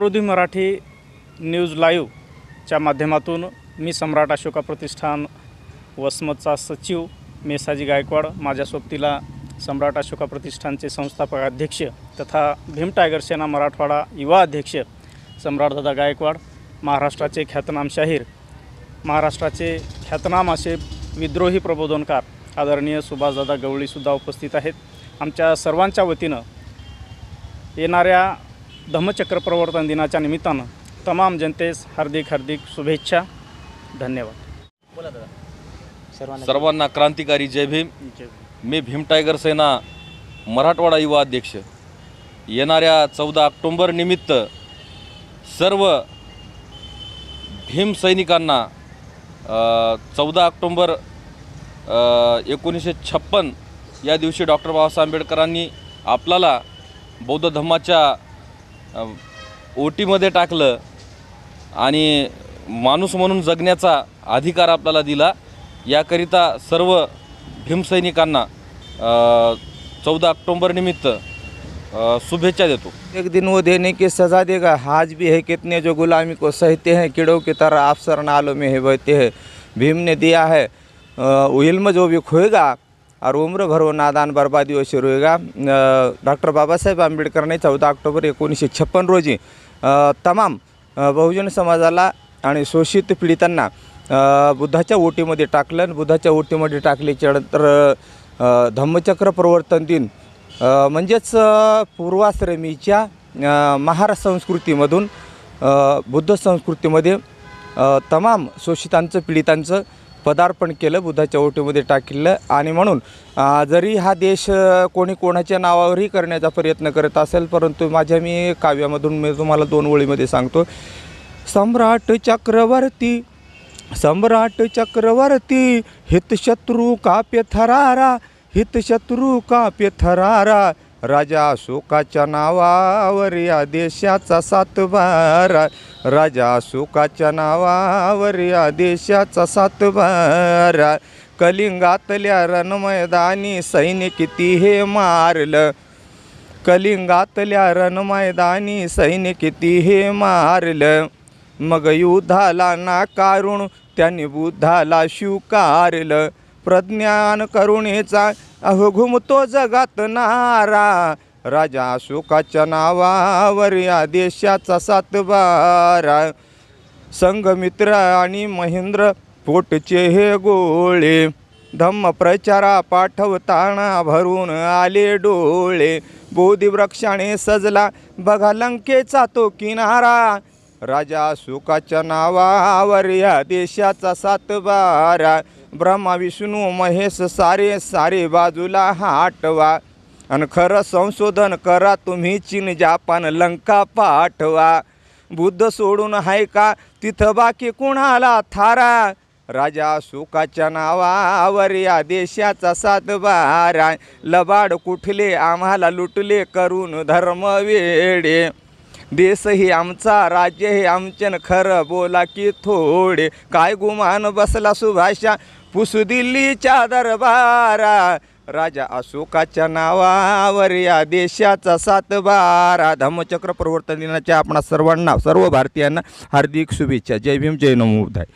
समृद्धी Marathi news लाईव्हच्या माध्यमातून मी सम्राट अशोका प्रतिष्ठान वसमतचा सचिव मेसाजी गायकवाड माझ्या सोबतीला सम्राट अशोका प्रतिष्ठानचे संस्थापक अध्यक्ष तथा भीम टायगर सेना मराठवाडा युवा अध्यक्ष सम्राटदादा गायकवाड महाराष्ट्राचे ख्यातनाम शाहीर महाराष्ट्राचे ख्यातनाम असे विद्रोही प्रबोधनकार आदरणीय सुभाषदादा गवळीसुद्धा उपस्थित आहेत. आमच्या सर्वांच्या वतीनं येणाऱ्या धम्मचक्र प्रवर्तन दिनाच्या निमित्तानं तमाम जनतेस हार्दिक हार्दिक शुभेच्छा. धन्यवाद. सर्वांना क्रांतिकारी जय भीम. मी भीम टायगर सेना मराठवाडा युवा अध्यक्ष. येणाऱ्या चौदा ऑक्टोंबर निमित्त सर्व भीम सैनिकांना चौदा ऑक्टोंबर एकोणीसशे छप्पन या दिवशी डॉक्टर बाबासाहेब आंबेडकरांनी आपल्याला बौद्ध धम्माच्या अ, ओटीमध्ये टाकलं आणि माणूस म्हणून जगण्याचा अधिकार आपल्याला दिला. याकरिता सर्व भीमसैनिकांना चौदा ऑक्टोंबर निमित्त शुभेच्छा देतो. एक दिन वो देने की सज़ा देगा. आज भी है कितने जो गुलामी को सहते हैं. कीड़ों की तरह आप नालों में है बहते हैं. भीम ने दिया है इल्म जो भी खोएगा और उम्र भर नादान बर्बादी व शुरू डॉक्टर बाबासाहेब आंबेडकर ने चौदा ऑक्टोबर एकोणीसशे छप्पन रोजी तमाम बहुजन समाजाला आणि शोषित पीडितांना बुद्धाच्या ओटीमध्ये टाकलं आणि बुद्धाच्या ओटीमध्ये टाकल्याच्या नंतर धम्मचक्र प्रवर्तन दिन म्हणजेच पूर्वाश्रमीच्या महाराष्ट्र संस्कृतीमधून बुद्ध संस्कृतीमध्ये तमाम शोषितांचं पीडितांचं पदार्पण केलं बुद्धाच्या ओटीमध्ये टाकलं आणि म्हणून जरी हा देश कोणी कोणाच्या नावावरही करण्याचा प्रयत्न करत असेल परंतु माझ्या मी काव्यामधून मी तुम्हाला दोन ओळीमध्ये सांगतो. सम्राट चक्रवर्ती सम्राट चक्रवर्ती हितशत्रू काप्य थरारा हितशत्रू काप्य थरारा राजा अशोकाच्या नावावर या देशाचा सातबारा. राजा अशोकाच्या नावावर या देशाचा सातबारा. कलिंगातल्या रणमैदानी सैन्य किती हे मारलं. कलिंगातल्या रणमैदानी सैन्य किती हे मारलं. मग युद्धाला नाकारून त्यांनी बुद्धाला स्वीकारलं. प्रज्ञान करुणेचा अहो घुमतो जगात नारा. राजा अशोकाच्या नावावर या देशाचा सातबारा. संघमित्र आणि महेंद्र पोटचे हे गोळे. धम्म प्रचारा पाठवताना भरून आले डोळे. बोधिवृक्षाने सजला बघा लंकेचा तो किनारा. राजा अशोकाच्या नावावर या देशाचा सातबारा. ब्रह्मा विष्णू महेश सारे सारे बाजूला हाटवा. आणि खरं संशोधन करा तुम्ही चीन जापान लंका पाठवा. बुद्ध सोडून आहे का? तिथं बाकी कुणाला थारा? राजा अशोकाच्या नावावर या देशाचा सातबारा. लबाड कुठले आम्हाला लुटले करून धर्म वेडे. देश हे आमचा राज्य हे आमच्यान खरं बोला की थोडे. काय गुमान बसला सुभाषा? पुसू दिल्लीच्या दरबारा. राजा अशोकाच्या नावावर या देशाचा सातबारा. धम्मचक्र प्रवर्तन दिनाच्या आपणा सर्वांना सर्व भारतीयांना हार्दिक शुभेच्छा. जय भीम जय नमोदाय